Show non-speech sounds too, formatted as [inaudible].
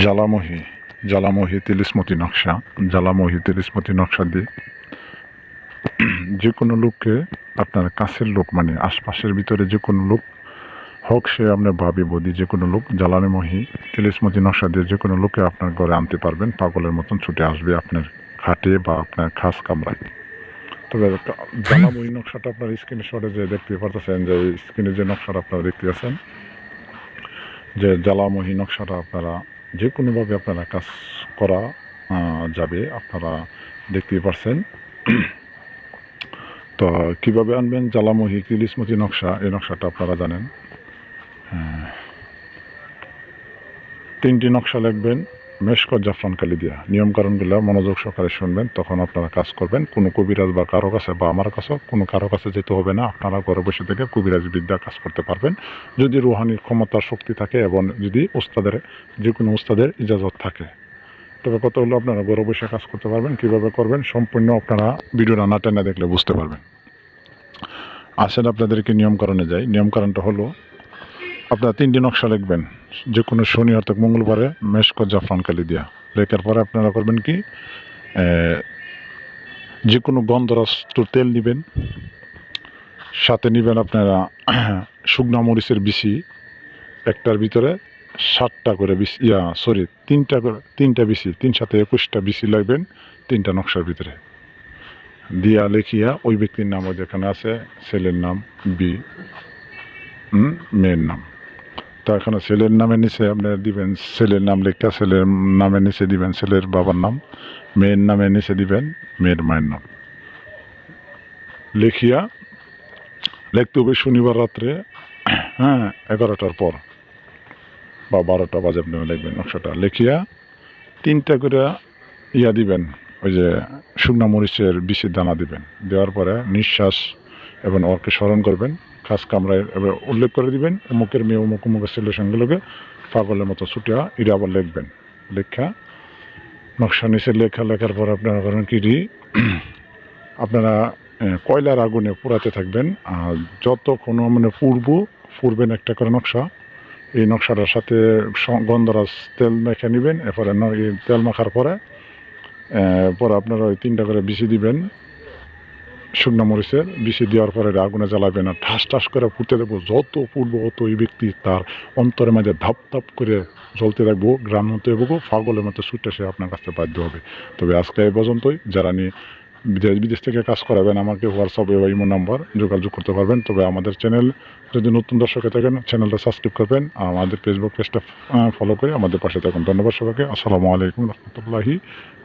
জ্বালামহি জ্বালামহি তিলিসমতি নকশা, জ্বালামহি তিলিসমতি নকশা দিয়ে যে কোনো লোককে আপনার কাছের লোক মানে আশপাশের ভিতরে যে কোনো লোক হোক, সে আপনার ভাবি বদি যে কোনো লোক জ্বালানিমহি তিলিসমতি নকশা দিয়ে যে কোনো লোককে আপনার ঘরে আনতে পারবেন, পাগলের মতন ছুটে আসবে আপনার খাটে বা আপনার খাস কামরায়। তবে জ্বালামহি নকশাটা আপনার স্ক্রিনে শটে যে দেখতে পারতেছেন, যে স্ক্রিনে যে নকশাটা আপনারা দেখতে পাচ্ছেন যে জ্বালামহি নকশাটা আপনারা যে কোনোভাবে আপনারা কাজ করা যাবে, আপনারা দেখতেই পারছেন। [clears throat] তো কীভাবে আনবেন? জ্বালামহি কিলিসমতি নকশা, এই নকশাটা আপনারা জানেন। হ্যাঁ। তিনটি নকশা লিখবেন। মেশকর জাফরান কালি দিয়া নিয়মকানুনগুলো মনোযোগ সহকারে শুনবেন, তখন আপনারা কাজ করবেন। কোনো কবিরাজ বা কারও কাছে বা আমার কাছে কোনো কারও কাছে যেতে হবে না, আপনারা ঘরে বসে থেকে কবিরাজ বিদ্যা কাজ করতে পারবেন। যদি রুহানির ক্ষমতা, শক্তি থাকে এবং যদি ওস্তাদের যে কোনো ওস্তাদের ইজাজত থাকে। তবে কত হলো আপনারা ঘরে বসে কাজ করতে পারবেন, কীভাবে করবেন সম্পূর্ণ আপনারা ভিডিও রান্না টেনে দেখলে বুঝতে পারবেন। আসেন আপনাদেরকে নিয়মকরণে যাই। নিয়মকরণটা হলো আপনারা তিনটি নকশা লিখবেন। যে কোনো শনি, অর্থাৎ মঙ্গলবারে মেশক, জাফরান কালি দিয়া লেখার পরে আপনারা করবেন কি যে কোনো গন্ধরাস্ত তেল নেবেন, সাথে নেবেন আপনারা শুকনা মরিচের বিচি, একটার ভিতরে ষাটটা করে বিচি, ইয়া, সরি, তিনটা করে, তিনটা বিচি, তিন সাথে একুশটা বিচি লাগবেন তিনটা নকশার ভিতরে। দিয়া লেখিয়া ওই ব্যক্তির নাম ওই যেখানে আছে, ছেলের নাম বি মেয়ের নাম। তো এখানে ছেলের নামে নিচে আপনার দিবেন, ছেলের নাম লেখা, ছেলের নামে নিচে দিবেন, ছেলের বাবার নাম, মেয়ের নামে নিচে দিবেন, মেয়ের মায়ের নাম। লেখিয়া লিখতে হবে শনিবার রাত্রে হ্যাঁ এগারোটার পর বা বারোটা বাজে আপনি লিখবেন নকশাটা। লেখিয়া তিনটা করে ইয়া দিবেন, ওই যে শুকনা মরিচের বিষের দানা দিবেন। দেওয়ার পরে নিঃশ্বাস এবং ওরকে স্মরণ করবেন। খাস কামরায় এবার উল্লেখ করে দিবেন, অমুকের মেয়ে অমুক অমুকের ছেলের সঙ্গেগুলোকে পাগলের মতো ছুটিয়া এটা আবার লিখবেন। লেখা, নকশা নিচে লেখা, লেখার পর আপনারা করেন কি আপনারা কয়লার আগুনে পোড়াতে থাকবেন, আর যত কোনো মানে পূর্ব পূর্বেন একটা করে নকশা, এই নকশাটার সাথে গন্ধরাজ তেল মেখে নেবেন, এরপরে তেল মাখার পরে পরে আপনারা ওই তিনটা করে বিচি দিবেন শুকনো মরিচের বিচি দেওয়ার পরে আগুনে জ্বালাবে না, ঠাস ঠাস করে ফুটতে দেবো যত পূর্ব অত ওই ব্যক্তি তার অন্তরের মাঝে ধাপ ধাপ করে জ্বলতে থাকব, গ্রাম মতো এবো ফাগলের মতো ছুটে সে আপনার কাছে বাধ্য হবে। তবে আজকে এই পর্যন্তই। যারা নিয়ে বিদেশ বিদেশ থেকে কাজ করাবেন, আমাকে হোয়াটসঅ্যাপে বা ইমো নাম্বার যোগাযোগ করতে পারবেন। তবে আমাদের চ্যানেল যদি নতুন দর্শকে থাকেন চ্যানেলটা সাবস্ক্রাইব করবেন। আমাদের ফেসবুক পেজটা ফলো করে আমাদের পাশে থাকুন। ধন্যবাদ সবাইকে। আসসালামু আলাইকুম রহমতুল্লাহি।